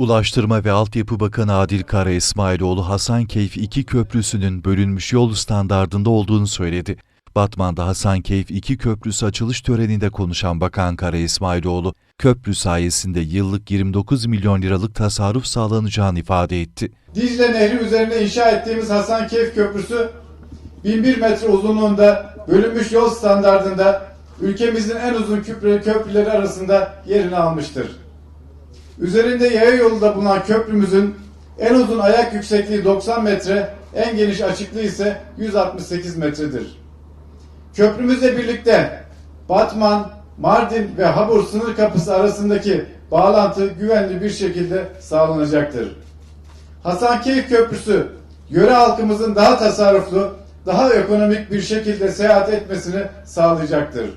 Ulaştırma ve Altyapı Bakanı Adil Kara İsmailoğlu Hasankeyf 2 köprüsünün bölünmüş yol standardında olduğunu söyledi. Batman'da Hasankeyf 2 köprüsü açılış töreninde konuşan Bakan Kara İsmailoğlu, köprü sayesinde yıllık 29 milyon liralık tasarruf sağlanacağını ifade etti. Dicle Nehri üzerine inşa ettiğimiz Hasankeyf Köprüsü 1001 metre uzunluğunda bölünmüş yol standardında ülkemizin en uzun köprü, köprüleri arasında yerini almıştır. Üzerinde yaya yolu da bulunan köprümüzün en uzun ayak yüksekliği 90 metre, en geniş açıklığı ise 168 metredir. Köprümüzle birlikte Batman, Mardin ve Habur sınır kapısı arasındaki bağlantı güvenli bir şekilde sağlanacaktır. Hasankeyf Köprüsü yöre halkımızın daha tasarruflu, daha ekonomik bir şekilde seyahat etmesini sağlayacaktır.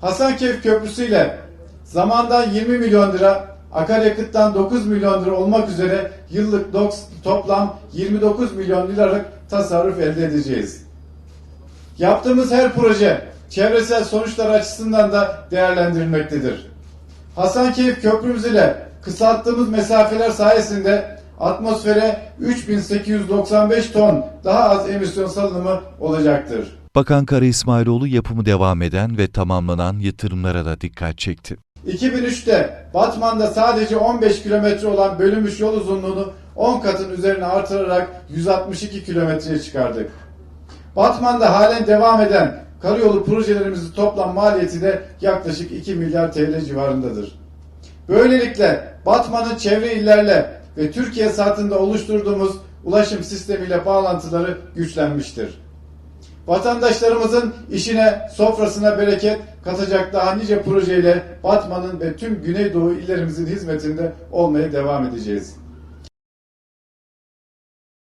Hasankeyf Köprüsü ile zamandan 20 milyon lira, akaryakıttan 9 milyon lira olmak üzere yıllık toplam 29 milyon liralık tasarruf elde edeceğiz. Yaptığımız her proje çevresel sonuçlar açısından da değerlendirilmektedir. Hasankeyf Köprümüz ile kısalttığımız mesafeler sayesinde atmosfere 3895 ton daha az emisyon salınımı olacaktır. Bakan Kara İsmailoğlu yapımı devam eden ve tamamlanan yatırımlara da dikkat çekti. 2003'te Batman'da sadece 15 kilometre olan bölünmüş yol uzunluğunu 10 katın üzerine artırarak 162 kilometreye çıkardık. Batman'da halen devam eden karayolu projelerimizin toplam maliyeti de yaklaşık 2 milyar TL civarındadır. Böylelikle Batman'ın çevre illerle ve Türkiye satında oluşturduğumuz ulaşım sistemiyle bağlantıları güçlenmiştir. Vatandaşlarımızın işine, sofrasına bereket katacak daha nice projeyle Batman'ın ve tüm Güneydoğu illerimizin hizmetinde olmaya devam edeceğiz.